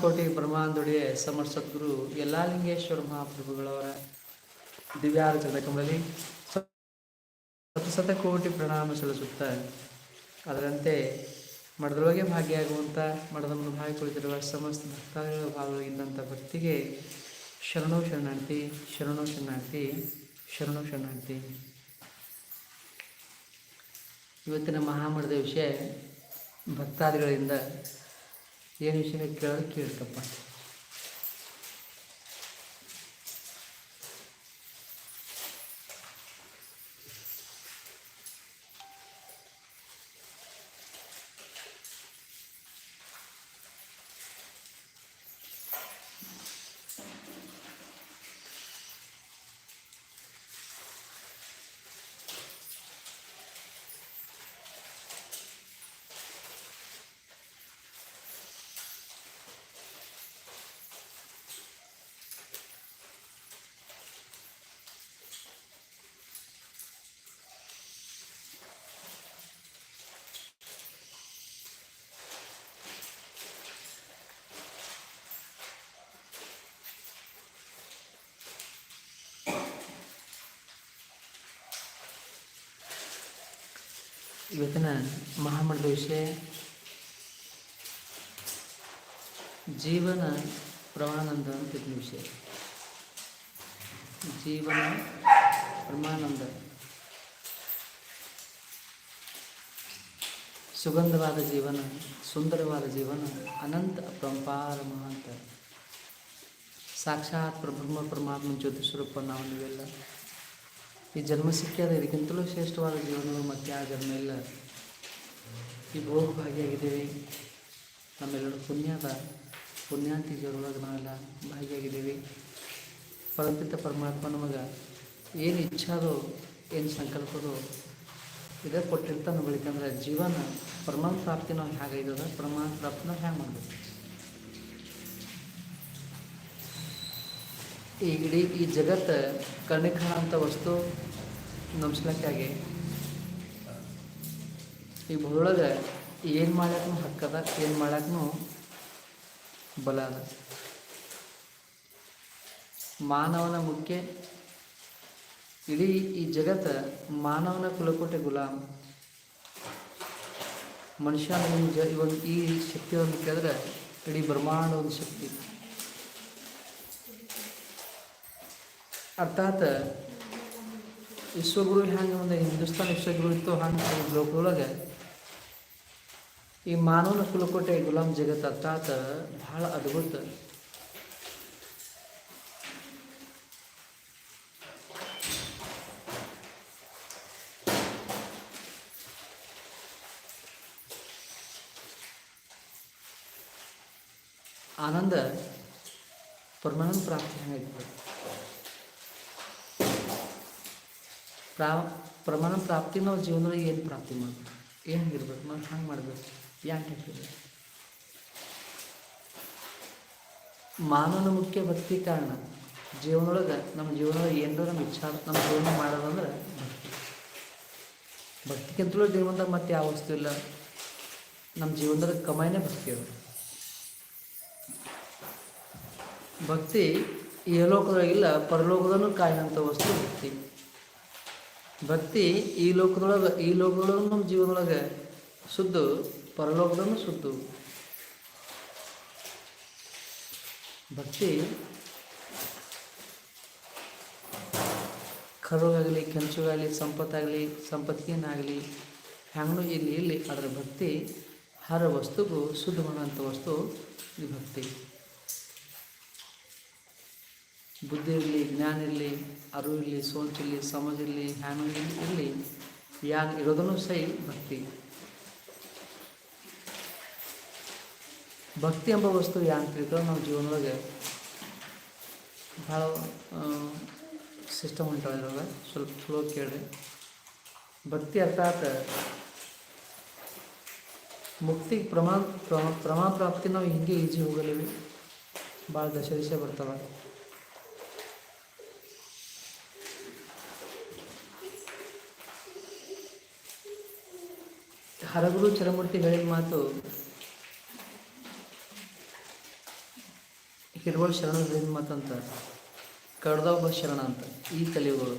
ಕೋಟಿ ಬ್ರಹ್ಮಾಂದೊಡೆಯ ಸಮರ್ ಸದ್ಗುರು ಎಲ್ಲಾ ಲಿಂಗೇಶ್ವರ ಮಹಾಪ್ರಭುಗಳವರ ದಿವ್ಯಾರ ಕಮಲಲ್ಲಿ ಸತಸತ ಕೋಟಿ ಪ್ರಣಾಮ ಸಲ್ಲಿಸುತ್ತ ಅದರಂತೆ ಮಠದೊಳಗೆ ಭಾಗಿಯಾಗುವಂಥ ಮಠದನ್ನು ಭಾಗಿ ಕುಳಿತಿರುವ ಸಮಸ್ತ ಭಕ್ತಾದಿಗಳ ಭಾಗವಾಗಿದ್ದಂಥ ಭಕ್ತಿಗೆ ಶರಣೋ ಶರಣಾರ್ಥಿ ಶರಣೋ ಶರಣಾರ್ಥಿ ಶರಣೋ ಶರಣಾರ್ಥಿ. ಇವತ್ತಿನ ಮಹಾಮಠದ ವಿಷಯ ಭಕ್ತಾದಿಗಳಿಂದ ಏನು ವಿಷಯ ಕೇಳೋದು ಕೇಳ್ತಪ್ಪ ಇವತ್ತಿನ ಮಹಾಮಂಡಲ ವಿಷಯ, ಜೀವನ ಪ್ರಮಾನಂದ ಅಂತ ವಿಷಯ. ಜೀವನ ಪ್ರಮಾನಂದ ಸುಗಂಧವಾದ ಜೀವನ, ಸುಂದರವಾದ ಜೀವನ, ಅನಂತ ಪ್ರಂಪಾರ ಮಹಾಂತ ಸಾಕ್ಷಾತ್ ಪ್ರಬ್ರಹ್ಮ ಪರಮಾತ್ಮ ಜ್ಯೋತಿ ಸ್ವರೂಪ ನಾವು ನೀವೆಲ್ಲ ಈ ಜನ್ಮ ಸಿಕ್ಕಿಯಾದ ಇದಕ್ಕಿಂತಲೂ ಶ್ರೇಷ್ಠವಾದ ಜೀವನಗಳು ಮತ್ತೆ ಆ ಜನ್ಮ ಇಲ್ಲ ಈ ಭೋಗ ಭಾಗಿಯಾಗಿದ್ದೇವೆ ನಮ್ಮೆಲ್ಲರೂ ಪುಣ್ಯದ ಪುಣ್ಯಾಂತಿ ಜೀವನೊಳಗೆ ನಾವೆಲ್ಲ ಭಾಗಿಯಾಗಿದ್ದೇವೆ. ಪರಂಪಿತ ಪರಮಾತ್ಮ ನಮಗೆ ಏನು ಇಚ್ಛಾದೋ ಏನು ಸಂಕಲ್ಪದೋ ಇದೇ ಕೊಟ್ಟಿರ್ತಾನೆ ಬೆಳಿತಂದ್ರೆ ಜೀವನ ಪ್ರಮಾಣ ಪ್ರಾಪ್ತಿನೋ ನಾವು ಇದ್ದದ ಪ್ರಮಾಣ ಪ್ರಾಪ್ತಿ ನಾವು ಮಾಡಬೇಕು? ಈ ಇಡೀ ಈ ಜಗತ್ತು ಕರ್ಣಿಕ ಅಂತ ವಸ್ತು ನಮ್ಸ್ಲಕ್ಕಾಗಿ. ಈ ಭೂದೊಳಗೆ ಏನು ಮಾಡೋಕ್ಕೂ ಹಕ್ಕದ, ಏನು ಮಾಡೋಕ್ಕೂ ಬಲ ಅದ. ಮಾನವನ ಮುಖ್ಯ ಇಡೀ ಈ ಜಗತ್ತ ಮಾನವನ ಕುಲಕೋಟೆ ಗುಲಾಮ್. ಮನುಷ್ಯ ಜ ಇವನ್ ಈ ಶಕ್ತಿಯನ್ನು ಕೇಳಿದ್ರೆ ಇಡೀ ಬ್ರಹ್ಮಾಂಡ ಒಂದು ಶಕ್ತಿ. ಅರ್ಥಾತ್ ವಿಶ್ವಗುರು ಹ್ಯಾಂಗೆ ಒಂದು ಹಿಂದೂಸ್ತಾನ ವಿಶ್ವಗುರು ಇತ್ತು ಹಂಗೆ ಈ ಲೋಕದೊಳಗೆ ಈ ಮಾನವನ ಕುಲಕೋಟೆ ಗುಲಾಮ್ ಜಗತ್ ಅರ್ಥಾತ್ ಬಹಳ ಅದ್ಭುತ ಆನಂದ ಪರ್ಮನೆಂಟ್ ಪ್ರಾಪ್ತಿ ಹೆಂಗಾಗ್ತದೆ ಪ್ರಾ ಪ್ರಮಾಣ ಪ್ರಾಪ್ತಿ ನಾವು ಜೀವನದಲ್ಲಿ ಏನು ಪ್ರಾಪ್ತಿ ಮಾಡ್ಬೇಕು? ಏನು ಇರ್ಬೇಕು ನಾವು ಹಂಗೆ ಮಾಡಬೇಕು? ಯಾಕೆ ಹೇಳ್ತೀವಿ ಮಾನವನ ಮುಖ್ಯ ಭಕ್ತಿ ಕಾರಣ ಜೀವನದೊಳಗೆ, ನಮ್ಮ ಜೀವನದಾಗ ಏನಾರ ನಮ್ಮ ಇಚ್ಛಾ ನಮ್ಮ ಜೀವನ ಮಾಡೋದಂದ್ರೆ ಭಕ್ತಿ. ಭಕ್ತಿಗಿಂತಲೂ ಜೀವನದಾಗ ಮತ್ತೆ ಯಾವ ವಸ್ತು ಇಲ್ಲ. ನಮ್ಮ ಜೀವನದಾಗ ಕಮಾಯಿನೇ ಭಕ್ತಿ ಅದು. ಭಕ್ತಿ ಈ ಲೋಕದಾಗಿಲ್ಲ ಪರಲೋಕದಲ್ಲೂ ಕಾಯಿನಂಥ ವಸ್ತು ಭಕ್ತಿ. ಭಕ್ತಿ ಈ ಲೋಕದೊಳಗೆ ಈ ಲೋಕದೊಳಗೆ ನಮ್ಮ ಜೀವನದೊಳಗೆ ಶುದ್ಧ, ಪರಲೋಕದಲ್ಲೂ ಶುದ್ಧ. ಭಕ್ತಿ ಕರುವಾಗಲಿ ಕೆಂಚುಗಾಗಲಿ, ಸಂಪತ್ತಾಗಲಿ, ಸಂಪತ್ತಿಗೇನಾಗಲಿ ಹ್ಯಾಂಗೂ ಇಲ್ಲಿ ಇಲ್ಲಿ ಅದರ ಭಕ್ತಿ ಹರ ವಸ್ತುಗೂ ಶುದ್ಧ ಮಾಡುವಂಥ ವಸ್ತು ಈ ಭಕ್ತಿ. ಬುದ್ಧಿ ಇರಲಿ, ಜ್ಞಾನ ಇರಲಿ ಅರಿವು ಇರಲಿ ಸೋಂಚಿರಲಿ ಸಮಾಜ ಇರಲಿ ಹ್ಯಾಮಿಲಿ ಇರಲಿ ಯಾಕೆ ಇರೋದನ್ನು ಸೈ ಭಕ್ತಿ. ಭಕ್ತಿ ಎಂಬ ವಸ್ತು ಯಾಂತ್ರಿಕ ನಮ್ಮ ಜೀವನದೊಳಗೆ ಭಾಳ ಸಿಸ್ಟಮ್ ಉಂಟಾವ ಇದ್ರಾಗ ಸ್ವಲ್ಪ ಚಲೋ ಕೇಳ್ರಿ. ಭಕ್ತಿ ಅರ್ಥಾತ್ ಮುಕ್ತಿಗೆ ಪ್ರಮಾಣ ಪ್ರಮಾ, ಪ್ರಮಾಣ ಪ್ರಾಪ್ತಿ ನಾವು ಹಿಂಗೆ ಈಜಿ ಹೋಗಲಿವಿ. ಭಾಳ ದಶ ದಿಶೆ ಬರ್ತಾವೆ. ಹರಗುರು ಚರಮೂರ್ತಿ ಹೇಳಿದ ಮಾತು ಹಿರುವಳ ಶರಣ ಹೇಳಿದ ಮಾತಂತ ಕಡ್ದೊಬ್ಬ ಶರಣ ಅಂತ. ಈ ಕಲಿಯುಗಳು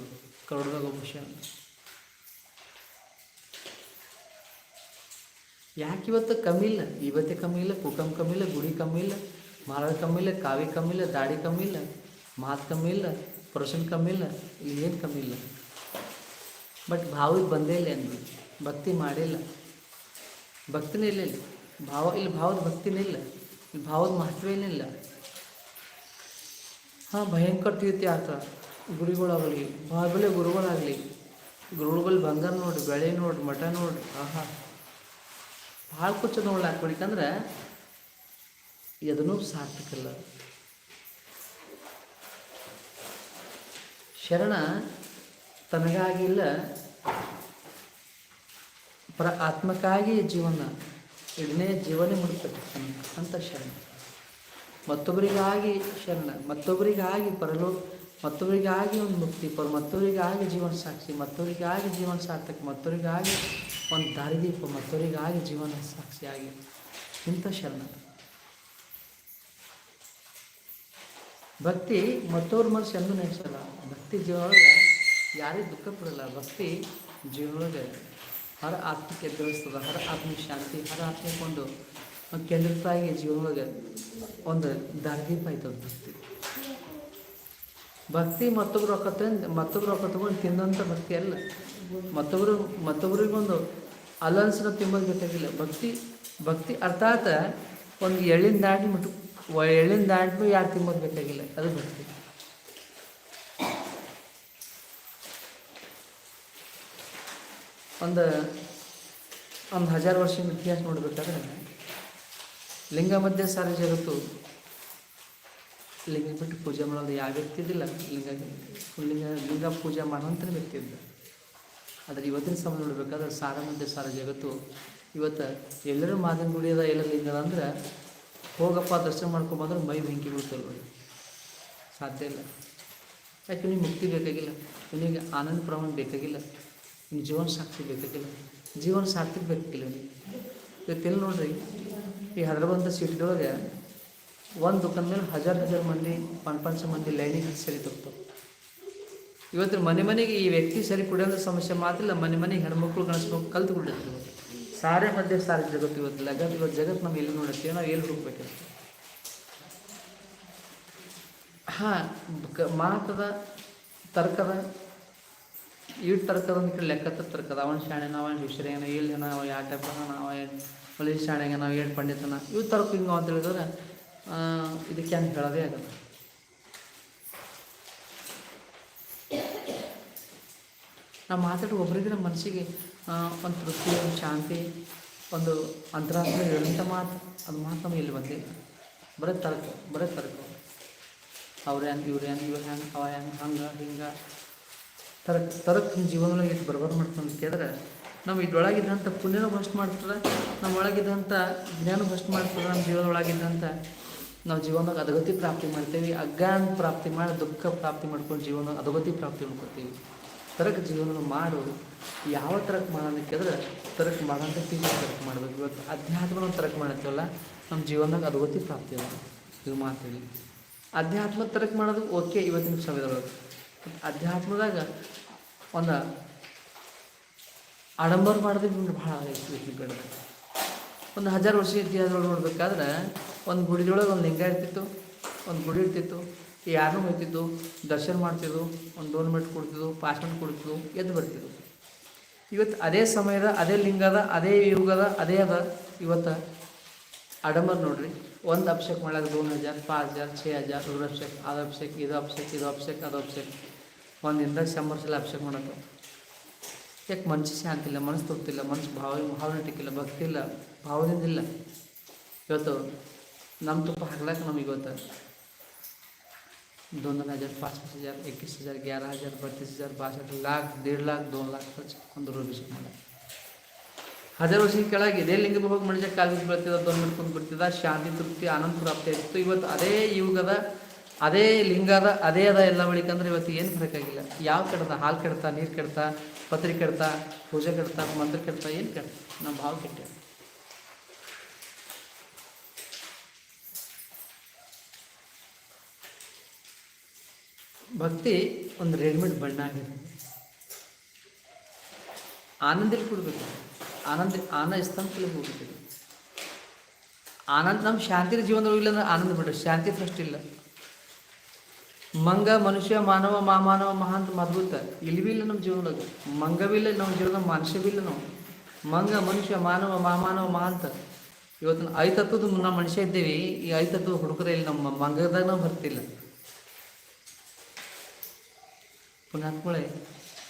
ಕಡ್ದೊಬ್ಬ ಶರಣ. ಯಾಕೆ ಇವತ್ತು ಕಮ್ಮಿ ಇಲ್ಲ? ಇವತ್ತೇ ಕಮ್ಮಿ ಇಲ್ಲ, ಕುಕಂ ಕಮ್ಮಿ ಇಲ್ಲ, ಗುಡಿ ಕಮ್ಮಿ ಇಲ್ಲ ಮಾರಾಳ ಕಮ್ಮಿ ಇಲ್ಲ, ಕಾವಿ ಕಮ್ಮಿ ಇಲ್ಲ, ದಾಡಿ ಕಮ್ಮಿ ಇಲ್ಲ, ಮಾತು ಕಮ್ಮಿ ಇಲ್ಲ ಪರ್ಸನ್ ಕಮ್ಮಿ ಇಲ್ಲ, ಇಲ್ಲಿ ಏನು ಕಮ್ಮಿ ಇಲ್ಲ? ಬಟ್ ಭಾವಿಗೆ ಬಂದೇ ಇಲ್ಲ ಅಂದ್ವಿ ಭಕ್ತಿ ಮಾಡಿಲ್ಲ. ಭಕ್ತಿನೇ ಇಲ್ಲ ಇಲ್ಲಿ. ಭಾವ, ಇಲ್ಲಿ ಭಾವದ ಭಕ್ತಿನೇ ಇಲ್ಲ. ಇಲ್ಲಿ ಭಾವದ ಮಹತ್ವೇನಿಲ್ಲ ಹಾಂ, ಭಯಂಕರ ತೀರ್ಥ ಆತ. ಗುರುಗಳಾಗಲಿ ಬಾಬಲೆ ಗುರುಗಳಾಗಲಿ. ಗುರುಗಳು ಬಂಗಾರ ನೋಡ್ರಿ ಬೆಳೆ ನೋಡ್ರಿ ಮಠ ನೋಡ್ರಿ ಆಹಾ. ಭಾಳ ಕುಚ್ಚ ನೋಡ್ಲಾಕ್ಬೇಕಂದ್ರೆ ಎದನ್ನೂ ಸಾರ್ಥಕಿಲ್ಲ ಶರಣ ತನಗಾಗಿಲ್ಲ. ಪರ ಆತ್ಮಕ್ಕಾಗಿ ಜೀವನ ಇಡನೇ ಜೀವನೇ ಮುಡುತ್ತದೆ ಅಂತ ಶರಣ. ಮತ್ತೊಬ್ಬರಿಗಾಗಿ ಶರಣ, ಮತ್ತೊಬ್ಬರಿಗಾಗಿ ಬರಲು ಮತ್ತೊಬ್ಬರಿಗಾಗಿ ಒಂದು ಮುಕ್ತಿ ಪರ ಮತ್ತೊಬ್ಬರಿಗಾಗಿ ಜೀವನ ಸಾಕ್ಷಿ, ಮತ್ತೊಬ್ಬರಿಗಾಗಿ ಜೀವನ ಸಾರ್ಥಕ, ಮತ್ತೊಬ್ಬರಿಗಾಗಿ ಒಂದು ದಾರಿದೀಪ, ಮತ್ತೊಬ್ಬರಿಗಾಗಿ ಜೀವನ ಸಾಕ್ಷಿಯಾಗಿ. ಇಂಥ ಶರಣ. ಭಕ್ತಿ ಮತ್ತವ್ರ ಮನಸ್ಸು ಎಂದೂ ನೆನೆಸಲ್ಲ. ಭಕ್ತಿ ಜೀವನೊಳಗೆ ಯಾರಿಗೂ ದುಃಖ ಪಡಲ್ಲ. ಭಕ್ತಿ ಜೀವನೊಳಗೆ ಹರ ಆತ್ಮಕ್ಕೆ ತಿಳಿಸ್ತದೆ ಹರ ಆತ್ಮಿಕ ಶಾಂತಿ, ಹರ ಆತ್ಮ ಒಂದು ಒಂದು ಜೀವನದಾಗ ಜೀವನೊಳಗೆ ಒಂದು ದಾರಿದೀಪ ಆಯ್ತದ ಭಕ್ತಿ. ಭಕ್ತಿ ಮತ್ತೊಬ್ರು ರೊಕ್ಕ ತಂದು ಮತ್ತೊಬ್ರು ರೊಕ್ಕ ತಗೊಂಡು ತಿಂದಂಥ ಭಕ್ತಿ ಅಲ್ಲ. ಮತ್ತೊಬ್ಬರು ಮತ್ತೊಬ್ಬರಿಗೊಂದು ಅಲನ್ಸ್ನ ತಿಂಬೋದು ಬೇಕಾಗಿಲ್ಲ ಭಕ್ತಿ ಭಕ್ತಿ ಅರ್ಥಾತ್ ಒಂದು ಎಳ್ಳಿನ ದಾಟಿ ಮುಟ್ಟು ಎಳ್ಳಿನ ದಾಟು ಯಾರು ತಿಂಬೋದು ಬೇಕಾಗಿಲ್ಲ. ಅದು ಭಕ್ತಿ. ಒಂದು ಒಂದು ಹಜಾರು ವರ್ಷದ ಇತಿಹಾಸ ನೋಡಬೇಕಾದ್ರೆ, ಲಿಂಗ ಮಧ್ಯೆ ಸಾರಿ ಜಗತ್ತು, ಲಿಂಗ ಬಿಟ್ಟು ಪೂಜೆ ಮಾಡೋದು ಯಾವ ವ್ಯಕ್ತಿ ಇದ್ದಿಲ್ಲ. ಲಿಂಗ ಲಿಂಗ ಲಿಂಗ ಪೂಜೆ ಮಾಡುವಂಥ ವ್ಯಕ್ತಿ ಇದ್ದ. ಆದರೆ ಇವತ್ತಿನ ಸಮಯ ನೋಡಬೇಕಾದ್ರೆ ಸಾರ ಮಧ್ಯ ಸಾರ ಜಗತ್ತು, ಇವತ್ತು ಎಲ್ಲರೂ ಮಾದಿನ ಗುಡಿಯದ ಎಲ್ಲ ಲಿಂಗ ಅದ ಅಂದ್ರೆ ಹೋಗಪ್ಪ, ದರ್ಶನ ಮಾಡ್ಕೊಂಬಂದ್ರೆ ಮೈ ಬೆಂಕಿ ಬೀಳ್ತಲ್ವ ಸಾಧ್ಯ ಇಲ್ಲ. ಯಾಕೆ ಮುಕ್ತಿ ಬೇಕಾಗಿಲ್ಲ. ನಿಮಗೆ ಆನಂದ ಪ್ರಮಾಣ ಬೇಕಾಗಿಲ್ಲ. ನಿಮ್ಗೆ ಜೀವನ ಸಾರ್ಥಕ ಬೇಕಾಗಿಲ್ಲ ಜೀವನ ಸಾರ್ಥಕ ಬೇಕಾಗಿಲ್ಲ ನಿಮಗೆ ಇವತ್ತೆಲ್ಲ ನೋಡ್ರಿ? ಈ ಹೈದ್ರಾಬಾದ್ ಸಿಟಿದೊಳಗೆ ಒಂದು ದುಕಾನ್ ಮೇಲೆ ಹಜಾರ್ ಹಜಾರ್ ಮಂದಿ, ಪನ್ ಪಾಂಚ ಮಂದಿ ಲೈನಿಗೆ ಸರಿ ತಪ್ಪು ಇವತ್ತು ಮನೆ ಮನೆಗೆ ಈ ವ್ಯಕ್ತಿ ಸರಿ ಕುಡಿಯೋದ್ರ ಸಮಸ್ಯೆ ಮಾತ್ರ ಇಲ್ಲ. ಮನೆ ಮನೆಗೆ ಹೆಣ್ಮಕ್ಳು ಗಣಸ್ಮಕ್ಳು ಕಲ್ತು ಕೊಡ್ತೀವಿ ಸಾರೆ ಮಧ್ಯೆ ಸಾರಿ ಜಗತ್ತು ಇವತ್ತು. ಲಗತ್ ಇವತ್ತು ಜಗತ್ತು ನಾವು ಎಲ್ಲಿ ನೋಡುತ್ತೀವಿ ನಾವು ಎಲ್ಲಿ ಹೋಗ್ಬೇಕಿತ್ತು ಹಾಂ ಮಾತದ, ತರ್ಕದ ಈಟ್ ತರ್ಕದ ಅಂತ ಲೆಕ್ಕ ತರ್ಕದ ಅವನ ಶಾಣೆನ ಅವನ ಹುಷರೇನ ಏನ ಅವ ಯಾವ ಟೈಪ್ ನಾವು ಏನು ಒಳ್ಳೆ ಶಾಣೆಗೆ ನಾವು ಏಳು ಪಂಡಿತನ ಇವು ತರ್ಕ ಹಿಂಗೆ ಅಂತ ಹೇಳಿದ್ರೆ ಇದಕ್ಕೆ ಅಂತ ಹೇಳೋದೇ ಆಗಲ್ಲ. ನಾವು ಮಾತಾಡೋ ಒಬ್ರಿಗೆ ನಮ್ಮ ಮನಸ್ಸಿಗೆ ಒಂದು ತೃಪ್ತಿ, ಒಂದು ಶಾಂತಿ, ಒಂದು ಅಂತರಾತ್ಮ ಹೇಳಂಥ ಮಾತು, ಅದು ಮಾತು ನಮಗೆ ಇಲ್ಲಿ ಬಂದಿಲ್ಲ. ಬರೀ ತರ್ಕ ಬರೀ ತರ್ಕ. ಅವ್ರು ಹೆಂಗೆ, ಇವ್ರು ಹೆಂಗೆ ಇವ್ರು ಹೆಂಗೆ, ಅವ ಹೆಂಗೆ, ಹಂಗೆ, ಹಿಂಗೆ ತರಕ್ ತರಕ್ ನಿಮ್ಮ ಜೀವನದೊಳಗೆ ಇಟ್ಟು ಬರ್ಬಾರ್ ಮಾಡ್ಕೊಂಡು ಕೇಳಿದ್ರೆ ನಾವು ಇದ್ರೊಳಗಿದ್ದಂಥ ಪುಣ್ಯನೂ ಭ್ರಷ್ಟ ಮಾಡ್ತದೆ, ನಮ್ಮ ಒಳಗಿದ್ದಂಥ ಜ್ಞಾನ ಭ್ರಷ್ಟ ಮಾಡ್ತದೆ, ನಮ್ಮ ಜೀವನದೊಳಗಿದ್ದಂಥ ನಾವು ಜೀವನದಾಗ ಅಧಗತಿ ಪ್ರಾಪ್ತಿ ಮಾಡ್ತೇವೆ, ಅಜ್ಞಾನ ಪ್ರಾಪ್ತಿ ಮಾಡಿ ದುಃಖ ಪ್ರಾಪ್ತಿ ಮಾಡ್ಕೊಂಡು ಜೀವನ ಅಧಗತಿ ಪ್ರಾಪ್ತಿ ಮಾಡ್ಕೊತೀವಿ. ತರಕ ಜೀವನ ಮಾಡು, ಯಾವ ತರಕ್ ಮಾಡೋದಕ್ಕೆ ಕೇಳಿದ್ರೆ, ತರಕ್ ಮಾಡೋಂಥ ತೀರ್ಥ ತರಕ್ ಮಾಡಬೇಕು. ಇವತ್ತು ಅಧ್ಯಾತ್ಮನ ತರಕ್ ಮಾಡ್ತೀವಲ್ಲ ನಮ್ಮ ಜೀವನದಾಗ ಅಧಗತಿ ಪ್ರಾಪ್ತಿ ಅದ. ಇದು ಮಾತೇಳಿ ಅಧ್ಯಾತ್ಮ ತರಕ್ ಮಾಡೋದು ಓಕೆ, ಇವತ್ತಿನ ಸಮಯದೊಳಗೆ. ಅಧ್ಯಾತ್ಮದಾಗ ಒಂದು ಆಡಂಬರ ಮಾಡಿದ್ರೆ ನಿಮ್ಗೆ ಭಾಳ ಐತಿ ಬೇಡ ಒಂದು ಹಜಾರು ವರ್ಷ ಇತಿಹಾಸದೊಳಗೆ ನೋಡ್ಬೇಕಾದ್ರೆ ಒಂದು ಗುಡಿದೊಳಗೆ ಒಂದು ಲಿಂಗ ಇರ್ತಿತ್ತು, ಒಂದು ಗುಡಿ ಇರ್ತಿತ್ತು ಯಾರನ್ನೂ ಹೋಗ್ತಿದ್ದು ದರ್ಶನ ಮಾಡ್ತಿದ್ದು ಒಂದು ಡೋನ್ ಮೆಟ್ ಕೊಡ್ತಿದ್ದು ಪಾಸ್ಮೆಂಟ್ ಕೊಡ್ತಿದ್ದು ಎದ್ದು ಬರ್ತಿದ್ದು ಇವತ್ತು ಅದೇ ಸಮಯದ, ಅದೇ ಲಿಂಗದ, ಅದೇ ಯುಗದ, ಅದೇ ಅದ ಇವತ್ತು ಆಡಂಬರ ನೋಡ್ರಿ. ಒಂದು ಅಭಿಷೇಕ ಮಾಡ್ಯಾರ ದೋನ್ ಹಜಾರ್, ಪಾಂಚ್ ಹಜಾರ್, ಛೇ ಹಜಾರ್ ಅದು ಅಭಿಷೇಕ, ಇದು ಅಭಿಷೇಕ ಇದು ಅಭಿಷೇಕ, ಅದು ಅಭಿಷೇಕ. ಒಂದು ದಿನದಾಗ ಶಂಬರ್ ಸಲ ಅಭಿಷೇಕ ಮಾಡೋದು ಯಾಕೆ ಮನಸ್ಸು ಶಾಂತಿ ಇಲ್ಲ ಮನಸ್ಸು ತೃಪ್ತಿಲ್ಲ ಮನಸ್ಸು ಭಾವ ಭಾವನೆ ಟಿಕ್ಕಿಲ್ಲ ಭಕ್ತಿ ಇಲ್ಲ ಭಾವದಿಂದ ಇಲ್ಲ ಇವತ್ತು ನಮ್ಮ ತುಪ್ಪ ಹಾಕ್ಲಾಕ ನಮಗೆ ಇವತ್ತು दोन दोन हज़ार पाँच पाँच हज़ार इक्कीस हज़ार ग्यारह हज़ार बत्तीस हज़ार बासठ लाख डेढ़ लाख दो लाख ಖರ್ಚು ಒಂದು ರೂಪಾಯಿ ಮಾಡ ಹಜಾರು ವರ್ಷದ ಕೆಳಗೆ ಇದೇ ಲಿಂಗ ಹೋಗಿ ಮನುಷ್ಯ ಕಾಲಿಗೆ ಬೀಳ್ತಿದ್ದ ದೊಡ್ಡ ಹಿಡ್ಕೊಂಡು ಬಿಡ್ತಿದ್ದ ಶಾಂತಿ ತೃಪ್ತಿ ಆನಂದ ಪ್ರಾಪ್ತಿ ಆಯಿತು ಇವತ್ತು ಅದೇ ಯುಗದ ಅದೇ ಲಿಂಗದ ಅದೇ ಅದ ಎಲ್ಲ ಬಳಿಕಂದ್ರೆ ಇವತ್ತು ಏನು ಕೆಡಕಾಗಿಲ್ಲ ಯಾವ ಕೆಡ್ತಾ ಹಾಲು ಕೆಡ್ತಾ, ನೀರು ಕೆಡ್ತಾ, ಪತ್ರಿ ಕೆಡ್ತಾ, ಪೂಜೆ ಕೆಡ್ತಾ, ಮಂತ್ರ ಕೆಡ್ತಾ, ಏನು ಕೆಡ್ತಾ? ನಮ್ಮ ಭಾವ ಕೆಟ್ಟ. ಭಕ್ತಿ ಒಂದು ರೆಡಿಮೇಡ್ ಬಣ್ಣ ಆಗಿದೆ ಆನಂದಲ್ಲಿ ಕೊಡಬೇಕು. ಆನಂದ ಆನಂದಿಸ್ತಂತಲೇ ಹೋಗ್ಬೇಕು ಆನಂದ ನಮ್ಮ ಶಾಂತಿ ಇಲ್ಲ ಅಂದ್ರೆ ಆನಂದ ಬಿಡ್ರಿ ಶಾಂತಿ ಫಸ್ಟ್ ಇಲ್ಲ. ಮಂಗ, ಮನುಷ್ಯ, ಮಾನವ ಮಾಮಾನವ ಮಹಾಂತ ಅದ್ಭುತ ಇಲ್ವೂ ಇಲ್ಲ ನಮ್ಮ ಜೀವನದಾಗ ಮಂಗವಿಲ್ಲ, ನಮ್ಮ ಜೀವನದಾಗ ಮನುಷ್ಯವಿಲ್ಲ ನಾವು. ಮಂಗ, ಮನುಷ್ಯ, ಮಾನವ ಮಾಮಾನವ ಮಹಾಂತ. ಇವತ್ತು ಐತತ್ವದ ಮುನ್ನ ಮನುಷ್ಯ ಇದ್ದೀವಿ. ಈ ಐತತ್ವ ಹುಡುಕದೇ ಇಲ್ಲಿ ನಮ್ಮ ಮಂಗದಾಗ ನಾವು ಬರ್ತಿಲ್ಲ. ಪುಣ್ಯಾತ್ಮಳೆ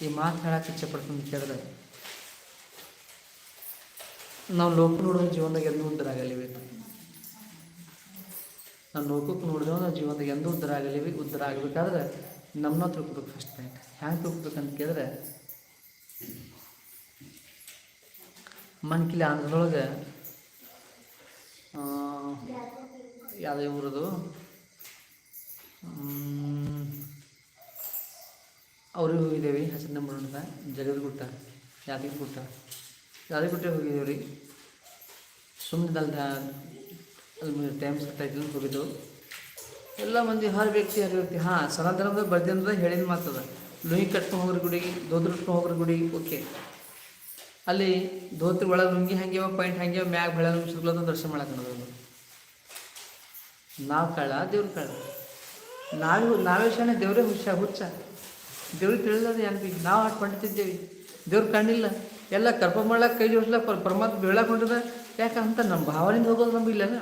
ಈ ಮಾತು ಹೇಳಕ್ಕೆ ಇಚ್ಛೆಪಡ್ತೀನಿ ಕೇಳಿದ್ರೆ, ನಾವು ಲೋಕ ನೋಡೋ ಜೀವನದಾಗ ಎಲ್ಲೂ ಉದ್ಧಾರ ನೋಡಿದವನ ನೋಡಿದ್ರೆ ನಾವು ಜೀವನದಾಗ ಎಂದೂ ಉದ್ಧಾರ ಆಗಲಿವಿ ಉದ್ಧಾರ ಆಗಬೇಕಾದ್ರೆ ನಮ್ಮನ್ನ ತಿಳ್ಕೊಬೇಕು ಫಸ್ಟ್ ಪಾಯಿಂಟ್ ಹ್ಯಾಂಗೆ ಅಂತ ಕೇಳಿದ್ರೆ, ಮನ್ಕಿಲಿ ಆಂಧ್ರದೊಳಗೆ ಯಾವುದೇ ಊರದು ಅವ್ರಿಗೆ ಹೋಗಿದ್ದೇವೆ ಹಸಿರು ನಂಬರ್ ಅಂತ ಜಗದ್ಗುಟ್ಟ ಯಾದಗಿರಿ ಗುಟ್ಟೆ ಹೋಗಿದ್ದೇವೆ ರೀ ಸುಮ್ಮನೆ ಅಲ್ಲಿ ಟೈಮ್ ಸಿಗ್ತಾಯಿದ್ದು ಹೋಗಿದ್ದೆವು ಎಲ್ಲ ಮಂದಿ ಹರ ವ್ಯಕ್ತಿ ಹರ ವ್ಯಕ್ತಿ. ಹಾಂ, ಸನಾತನದ ಬರ್ದಿಂದ ಹೇಳಿದ ಮಾತದ ಲುಂಗಿ ಕಟ್ಕೊಂಡು ಹೋಗ್ರಿ ಗುಡಿಗೆ ದೋತ್ರ ಇಟ್ಕೊಂಡು ಹೋಗ್ರಿ ಗುಡಿಗೆ ಓಕೆ. ಅಲ್ಲಿ ಧೋತ್ರ ಒಳಗೆ ಲುಂಗಿ ಹಂಗ್ಯಾವ, ಪಾಯಿಂಟ್ ಹಂಗ್ಯಾವ, ಮ್ಯಾಗ ಬೆಳೆ ಶುಕ್ಲದ ದರ್ಶನ ಮಾಡಕ್ಕೆ ನೋಡೋದು ನಾವು ಕಳ್ಳ, ದೇವ್ರ ಕಳ್ಳ. ನಾವೇ ನಾವೇ ಶಾಣೆ, ದೇವರೇ ಹುಚ್ಚ ಹುಚ್ಚ. ದೇವ್ರಿಗೆ ತಿಳಿದ ಬಿ ನಾವು ಹಾಟ್ ಪಂಡಿತಿದ್ದೇವೆ. ದೇವ್ರ ಕಣ್ಣಿಲ್ಲ. ಎಲ್ಲ ಕರ್ಪ ಮಾಡ್ಲಾಕ ಕೈ ಜೋಡಿಸ್ಲಾಕ ಪರಮಾತ್ಮ ಬೀಳಕ್ಕೆ ಯಾಕೆ ಅಂತ ನಮ್ಮ ಭಾವನೆಯಿಂದ ಹೋಗೋದು ನಮ್ಗೆ ಇಲ್ಲನ?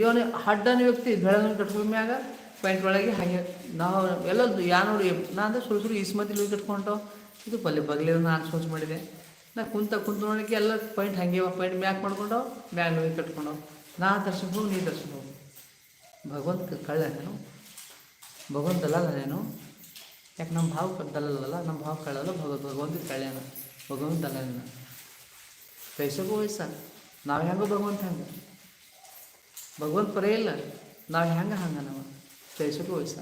ಇವನೇ ಹಡ್ಡನ ವ್ಯಕ್ತಿ ಬೆಳಗ್ಗೆ ಕಟ್ಕೊಂಡ ಮ್ಯಾಗ ಪ್ಯಾಂಟ್ ಒಳಗೆ ಹಾಗೆ. ನಾವು ಎಲ್ಲ ಯಾ ನೋಡಿ, ನಾ ಅಂದ್ರೆ ಸುರು ಸುರು ಇಸ್ಮತಿ ಲುಯ್ ಕಟ್ಕೊಂಡೋ? ಇದು ಪಲ್ಲೆ ಬಗ್ಲಿದ ನಾನು ಸೋಚ್ ಮಾಡಿದೆ. ನಾ ಕುಂತ ಕುಂತ ನೋಡೋಕ್ಕೆ ಎಲ್ಲ ಪಾಯಿಂಟ್ ಹಾಗೆ ಪಾಯಿಂಟ್ ಮ್ಯಾಕ್ ಮಾಡ್ಕೊಂಡು? ಮ್ಯಾಗ ಲುಯ್ ಕಟ್ಕೊಂಡು? ನಾ ಹೋಗಿ ನೀ ತರ್ಸ್ಕೊಂಡು ಭಗವಂತ ಕಳ್ಳ ನಾನು. ಭಗವಂತ ದಲ್ಲಾಲ ನಾನು. ಯಾಕೆ ನಮ್ಮ ಭಾವ ದಲ್ಲಲ್ಲ ನಮ್ಮ ಭಾವ ಕಳ್ಳಲ್ಲ ಭಗವಂತ ಭಗವಂತ ಕಳ್ಯಾನ ಭಗವಂತ ದಲ್ಲಾಲಿನ ಕೈಸಕ್ಕೂ ವಯಸ್ಸ ನಾವು ಹೆಂಗೋ ಭಗವಂತ ಹಂಗೆ? ಭಗವಂತ ಪರೇ ಇಲ್ಲ. ನಾವು ಹೆಂಗೆ ಹಂಗೆ ನಾವು? ಕೈಸಕ್ಕೂ ವಯಸ್ಸ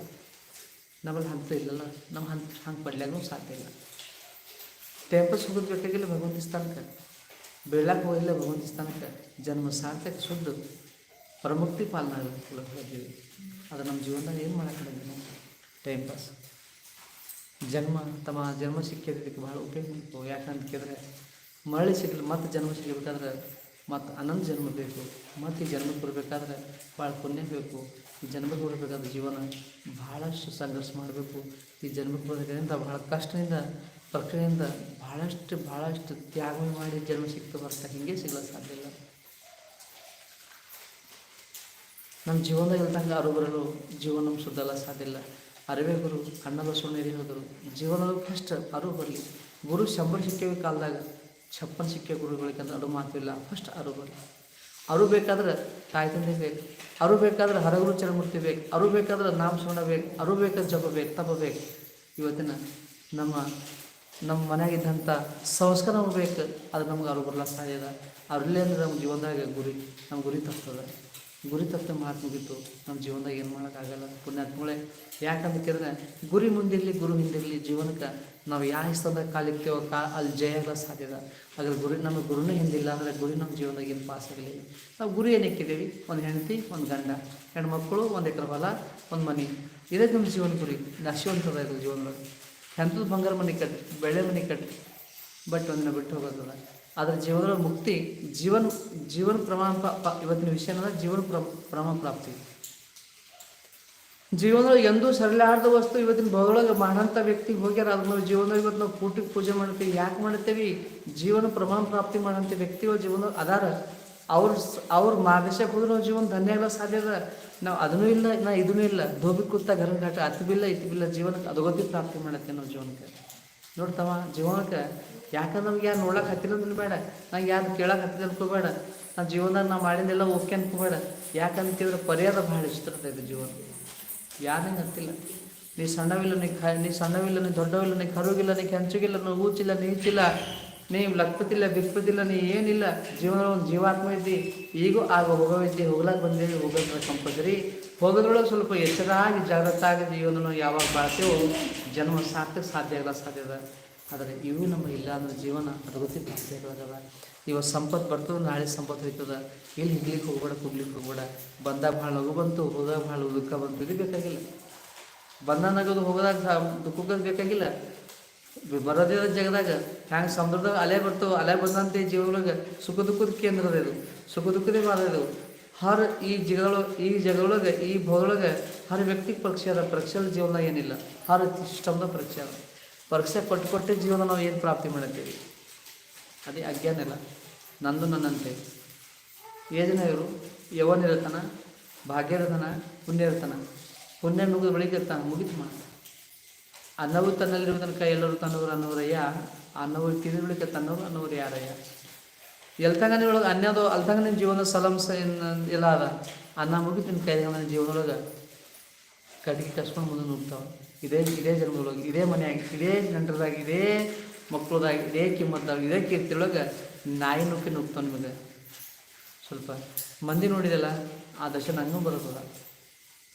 ನಮ್ಮಲ್ಲಿ ಹಂತ ಇಲ್ಲಲ್ಲ. ನಮ್ಮ ಹಂತ, ಹಂಗೆ ಪಡ್ಲಾಗೂ ಸಾಧ್ಯ ಇಲ್ಲ. ಟೆಂಪಲ್ಸ್ ಹೋಗೋದು ಬೇಕಾಗಿಲ್ಲ ಭಗವಂತ ಸ್ಥಾನಕ್ಕೆ. ಬೀಳಕ್ಕೆ ಹೋಗಿಲ್ಲ ಭಗವಂತ ಸ್ಥಾನಕ್ಕೆ. ಜನ್ಮ ಸಾರ್ಥಕ ಶುದ್ಧ. ಪರಮುಕ್ತಿ ಪಾಲನೆ ಆಗಬೇಕು ಅದು ನಮ್ಮ ಜೀವನದಾಗ ಏನು ಮಾಡೋಕ್ಕಾಗಲ್ಲ ಟೈಮ್ ಪಾಸ್ ಜನ್ಮ, ತಮ್ಮ ಜನ್ಮ ಸಿಕ್ಕಿದ್ದಕ್ಕೆ ಭಾಳ ಉಪಯೋಗ ಉಂಟು. ಯಾಕಂತ ಕೇಳಿದ್ರೆ ಮರಳಿ ಸಿಗಲಿ, ಮತ್ತೆ ಜನ್ಮ ಸಿಗಬೇಕಾದ್ರೆ ಮತ್ತು ಅನಂತ ಜನ್ಮ ಬೇಕು ಮತ್ತು ಈ ಜನ್ಮಕ್ಕೆ ಬರಬೇಕಾದ್ರೆ ಭಾಳ ಪುಣ್ಯ ಬೇಕು, ಈ ಜನ್ಮಕ್ಕೆ ಬರಬೇಕಾದ ಜೀವನ ಭಾಳಷ್ಟು ಸಂಘರ್ಷ ಮಾಡಬೇಕು. ಈ ಜನ್ಮಕ್ಕೆ ಬರಬೇಕಾದ್ರಿಂದ ಭಾಳ ಕಷ್ಟದಿಂದ ಪ್ರಕ್ರಿಯೆಯಿಂದ ಭಾಳಷ್ಟು ಭಾಳಷ್ಟು ತ್ಯಾಗ ಮಾಡಿ ಜನ್ಮ ಸಿಕ್ತು ಬರ್ತಾ ಹಿಂಗೆ ಸಿಗ್ಲಿಕ್ಕೆ ಸಾಧ್ಯ ಇಲ್ಲ. ನಮ್ಮ ಜೀವನದಾಗ ಇಲ್ದಂಗೆ ಅರು ಬರಲು ಜೀವನ ಸುದ್ದಲ್ಲ ಸಾಧ್ಯ ಇಲ್ಲ. ಅರಿವೇ ಗುರು ಕಣ್ಣ ಬಸವಣ್ಣೇರಿ ಹೋದರು ಜೀವನದಾಗ ಫಸ್ಟ್ ಅರು ಬರಲಿ. ಗುರು ಶಂಬರ್ ಸಿಕ್ಕೇವಿ ಕಾಲದಾಗ. ಛಪ್ಪನ್ ಸಿಕ್ಕೆ ಗುರುಗಳಿಗೆ ಅಡು ಮಾತಿಲ್ಲ ಫಸ್ಟ್ ಅರು ಬರಲಿ ಅರು ಬೇಕಾದ್ರೆ ತಾಯಿ ತಂದೆ ಬೇಕು. ಅರು ಬೇಕಾದ್ರೆ ಹರಗುರು ಚರಮೂರ್ತಿ ಬೇಕು. ಅರು ಬೇಕಾದ್ರೆ ನಾಮ ಸ್ವರ್ಣ ಬೇಕು. ಅರು ಬೇಕಾದ್ರೆ ಜಪ ಬೇಕು, ತಪ ಬೇಕು. ಇವತ್ತಿನ ನಮ್ಮ ನಮ್ಮ ಮನೆಯಾಗಿದ್ದಂಥ ಸಂಸ್ಕಾರ ಬೇಕು. ಅದು ನಮ್ಗೆ ಅರು ಸಾಧ್ಯ ಅದ ಅರ್ಲಿ ಅಂದ್ರೆ ನಮ್ಮ ಜೀವನದಾಗ ಗುರಿ ನಮ್ಮ ಗುರಿ ತಪ್ತದ ಗುರಿ ತಪ್ಪ ಮಾತು ಮುಗೀತು ನಮ್ಮ ಜೀವನದಾಗ ಏನು ಮಾಡೋಕ್ಕಾಗಲ್ಲ ಪುಣ್ಯಾತ್ಮಗಳೇ. ಯಾಕಂತ ಕೇಳಿದ್ರೆ ಗುರಿ ಮುಂದಿರಲಿ, ಗುರು ಹಿಂದಿರಲಿ ಜೀವನಕ್ಕೆ ನಾವು ಯಾವ ಸ್ಥಳದಾಗ ಕಾಲಿಕ್ತೇವೋ ಕಾ ಅಲ್ಲಿ ಜಯ ಎಲ್ಲ ಸಾಧ್ಯದ ಅದ್ರ ಗುರಿ ನಮ್ಮ ಗುರುನೇ ಹಿಂದಿಲ್ಲ ಅಂದರೆ ಗುರಿ ನಮ್ಮ ಜೀವನದಾಗ ಏನು ಪಾಸ್ ಆಗಲಿ. ನಾವು ಗುರಿ ಏನು ಇಕ್ಕಿದ್ದೀವಿ ಒಂದು ಹೆಂಡತಿ, ಒಂದು ಗಂಡ ಹೆಣ್ಮಕ್ಳು ಒಂದು ಎಕರೆ ಹೊಲ, ಒಂದು ಮನೆ. ಇದೇ ನಮ್ಮ ಜೀವನ ಗುರಿ. ನಶಿವಂತದ ಇದು ಜೀವನದಾಗ ಹೆಂತದ ಬಂಗಾರ ಮನೆ ಕಟ್ಟಿ ಬೆಳೆ ಮನೆ ಕಟ್ಟಿ ಬಟ್ ಒಂದಿನ ಬಿಟ್ಟು ಹೋಗೋದಲ್ಲ. ಅದರ ಜೀವನದ ಮುಕ್ತಿ, ಜೀವನ ಜೀವನ ಪ್ರಮಾಣ ಇವತ್ತಿನ ವಿಷಯ ಅಂದರೆ ಜೀವನ ಪ್ರ- ಪ್ರಮಾಣ ಪ್ರಾಪ್ತಿ. ಜೀವನದೊಳಗೆ ಎಂದೂ ಸರಳಾರ್ದ ವಸ್ತು ಇವತ್ತಿನ ಬದಲೊಳಗೆ ಮಾಡೋಂಥ ವ್ಯಕ್ತಿಗೆ ಹೋಗ್ಯಾರ ಅದನ್ನ ಜೀವನದಾಗ ಇವತ್ತು ನಾವು ಕೂಟಿಗೆ ಪೂಜೆ ಮಾಡ್ತೀವಿ. ಯಾಕೆ ಮಾಡ್ತೇವೆ? ಜೀವನ ಪ್ರಮಾಣ ಪ್ರಾಪ್ತಿ ಮಾಡೋಂಥ ವ್ಯಕ್ತಿಗಳು ಜೀವನ ಅದಾರ. ಅವ್ರ ಅವ್ರ ಮಾರ್ಗದರ್ಶಕ ಹೋದ್ರೆ ನಾವು ಜೀವನ ಧನ್ಯ ಎಲ್ಲ ಸಾಧ್ಯ ಅದ. ನಾವು ಅದನ್ನೂ ಇಲ್ಲ, ನಾ ಇದನ್ನೂ ಇಲ್ಲ. ಧೋಬಿ ಕೂತ ಗರಂ ಘಾಟ ಅತಿ ಬಿಲ್ಲ ಇತಿ ಬಿಲ್ಲ ಜೀವನಕ್ಕೆ ಅದಗತಿ ಪ್ರಾಪ್ತಿ ಮಾಡತ್ತೆ ನಾವು ಜೀವನಕ್ಕೆ. ನೋಡ್ತವ ಜೀವನಕ್ಕೆ ಯಾಕಂದ್ರೆ ನಮ್ಗೆ ಯಾರು ನೋಡಕ್ಕೆ ಹತ್ತಿರ ಬೇಡ. ನಂಗೆ ಯಾರು ಕೇಳಕ್ಕೆ ಹತ್ತಿರ ಅನ್ಕೋಬೇಡ ನಾ ಜೀವನದಾಗ ನಾ ಮಾಡಿದ್ದೆಲ್ಲ ಓಕೆ ಅನ್ಕೋಬೇಡ ಯಾಕಂತ ಕೇಳಿದ್ರೆ ಪರಿಹಾರ ಭಾಳ ಇಷ್ಟ ಇರ್ತೈತೆ ಜೀವನ ಯಾರಂಗೆ ಹತ್ತಿಲ್ಲ. ನೀ ಸಣ್ಣವಿಲ್ಲ, ನೀ ಖ ನೀ ಸಣ್ಣವಿಲ್ಲ, ನೀ ದೊಡ್ಡವಿಲ್ಲ, ನೀ ಕರುಗಿಲ್ಲ ನೀ ಕೆಂಚಗಿಲ್ಲ, ನೀ ಊಚಿಲ್ಲ ನೀಚಿಲ್ಲ ನೀ ಲಕ್ಪತಿಲ್ಲ, ಬಿಕ್ಪತಿಲ್ಲ, ನೀ ಏನಿಲ್ಲ, ಜೀವನ ಒಂದು ಜೀವಾತ್ಮ ಇದ್ದಿ. ಈಗೂ ಆಗ ಹೋಗೋವಿದ್ದಿ ಹೋಗ್ಲಾಕ್ ಬಂದೇವಿ, ಹೋಗೋದ್ರ ಕಂಪಲ್ಸರಿ ಹೋಗೋದ್ರೊಳಗೆ ಸ್ವಲ್ಪ ಎಚ್ಚರಾಗಿ ಜಾಗ್ರತಾಗಿ ಜೀವನ ಯಾವಾಗ ಬಾಳ್ತೇವೋ, ಜನ್ಮ ಸಾಕ ಸಾಧ್ಯ ಆಗಲ್ಲ ಸಾಧ್ಯ ಅದ. ಆದರೆ ಇವು ನಮ್ಮ ಇಲ್ಲ ಅಂದ್ರೆ ಜೀವನ ಅದ್ಗತಿ ಸಾಧ್ಯಗಳಾಗಲ್ಲ ಇವತ್ತು ಸಂಪತ್ತು ಬರ್ತದೆ, ನಾಳೆ ಸಂಪತ್ತು ಹೋಯ್ತದ. ಇಲ್ಲಿ ಹಿಗ್ಲಿಕ್ಕೆ ಹೋಗ್ಬೇಡ ಕುಗ್ಲಿಕ್ಕೆ ಹೋಗ್ಬೇಡ. ಬಂದಾಗ ಭಾಳ ನಗು ಬಂತು ಹೋದಾಗ ಭಾಳ ದುಃಖ ಬಂತು, ಇದು ಬೇಕಾಗಿಲ್ಲ. ಬಂಧನಾಗೋದು ಹೋಗೋದಾಗ ಸಹ ದುಃಖಕ್ಕೆ ಬೇಕಾಗಿಲ್ಲ. ಬರೋದಿರೋ ಜಗದಾಗ ಹ್ಯಾಂಗ ಸಮುದ್ರದಾಗ ಅಲೆ ಬರ್ತವೆ, ಅಲೆ ಬಂದಂತೆ ಜೀವಗಳಿಗೆ ಸುಖ ದುಃಖದ ಕೇಂದ್ರ ಅದ ಇದು. ಸುಖ ದುಃಖದೇ ಮಾಡೋದು ಹರ್ ಈ ಜಗಳ ಈ ಜಗಳೊಳಗೆ ಈ ಭೋಗೊಳಗೆ ಹರ ವ್ಯಕ್ತಿಗೆ ಪರೀಕ್ಷೆ ಅದ ಪರೀಕ್ಷೆ ಜೀವನ ಏನಿಲ್ಲ. ಹರ್ ಸಿಸ್ಟಮ್ದ ಪರೀಕ್ಷೆ ಅದ. ಪರೀಕ್ಷೆ ಕೊಟ್ಟು ಕೊಟ್ಟೆ ಜೀವನ ನಾವು ಏನು ಪ್ರಾಪ್ತಿ ಮಾಡುತ್ತೇವೆ ಅದೇ ಅಜ್ಞಾನ ಇಲ್ಲ. ನಂದು ನನ್ನಂತೆ. ಏಜನ ಇವರು, ಯವನ ಇರ್ತಾನ, ಭಾಗ್ಯ ಇರ್ತಾನ, ಪುಣ್ಯ ಇರ್ತಾನ. ಪುಣ್ಯ ಮುಗಿದ ಬಳಿಕ ಇರ್ತಾನೆ, ಮುಗಿತು ಮಾಡ ಅನ್ನವು ತನ್ನಲ್ಲಿರುವ ತನಕ ಎಲ್ಲರೂ ತನ್ನವರು ಅನ್ನೋರಯ್ಯ ಅನ್ನವು ನೋವು ಬಳಿಕ ತನ್ನವರು ಅನ್ನೋರು ಯಾರಯ್ಯ? ಎಲ್ತಂಗ ಒಳಗೆ ಅನ್ಯದು ಅಲ್ತಂಗ ನಿನ್ನ ಜೀವನ ಸಲಂಸ ಎಲ್ಲ ಅದ? ಅನ್ನ ಮುಗಿತು ನಿನ್ನ ಕೈ ನನ್ನ ಜೀವನದೊಳಗೆ ಕಟ್ಟಿಗೆ ಕಸ್ಕೊಂಡು ಮುಂದೆ ನುಗ್ತಾವೆ. ಇದೇ ಇದೇ ಜನ್ಮದೊಳಗೆ, ಇದೇ ಮನೆಯಾಗಿ, ಇದೇ ನೆಂಟರದಾಗ, ಇದೇ ಮಕ್ಕಳದಾಗ ಇದೇ ಕಿಮ್ಮತ್ತಾಗ, ಇದೇ ಕೀರ್ತಿಯೊಳಗೆ ನಾಯಿ ನುಕ್ಕಿ ನುಗ್ತಾವ ನಿಮಗೆ. ಸ್ವಲ್ಪ ಮಂದಿ ನೋಡಿದಲ್ಲ, ಆ ದಶ ನಂಗೂ ಬರೋದದ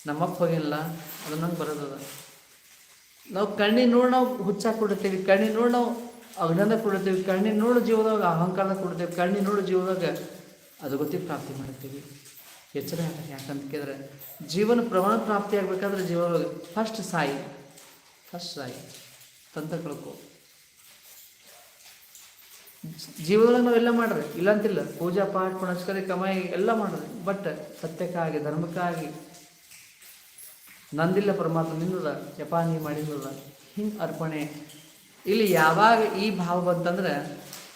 ನಮ್ಮಪ್ಪ ಹೋಗಿಲ್ಲ ಅದು ನಂಗೆ ಬರೋದದ ನಾವು ಕಣ್ಣಿನ ನೋಡಿ ನಾವು ಹುಚ್ಚಾಗಿ ಕೊಡ್ತೀವಿ ಕಣ್ಣಿನ ನೋಡಿ ನಾವು ಅಭಿನಂದ ಕೊಡ್ತೀವಿ ಕಣ್ಣಿನ ನೋಡು ಜೀವದಾಗ ಅಹಂಕಾರ ಕೊಡ್ತೀವಿ ಕಣ್ಣಿನ ನೋಡು ಜೀವದಾಗ ಅದು ಗೊತ್ತಿ ಪ್ರಾಪ್ತಿ ಮಾಡ್ತೀವಿ. ಎಚ್ಚರ ಯಾಕಂತ ಕೇಳಿದ್ರೆ ಜೀವನ ಪ್ರಮಾಣ ಪ್ರಾಪ್ತಿ ಆಗಬೇಕಾದ್ರೆ ಜೀವನೊಳಗೆ ಫಸ್ಟ್ ಸಾಯಿ ಫಸ್ಟ್ ಸಾಯಿ ತಂತ ಕಳ್ಕೊ. ಜೀವನದೊಳಗೆ ನಾವೆಲ್ಲ ಮಾಡ್ರಿ ಇಲ್ಲ ಅಂತಿಲ್ಲ ಪೂಜಾ ಪಾಠ ಪುಣಸ್ಕರಿ ಕಮಾಯಿ ಎಲ್ಲ ಮಾಡ್ರಿ ಬಟ್ ಸತ್ಯಕ್ಕಾಗಿ, ಧರ್ಮಕ್ಕಾಗಿ ನಂದಿಲ್ಲ ಪರಮಾತ್ಮನಿಂದದ ಜಪಾನಿ ಮಾಡಿಂದದ ಹಿಂಗೆ ಅರ್ಪಣೆ. ಇಲ್ಲಿ ಯಾವಾಗ ಈ ಭಾವ ಬಂತಂದ್ರೆ,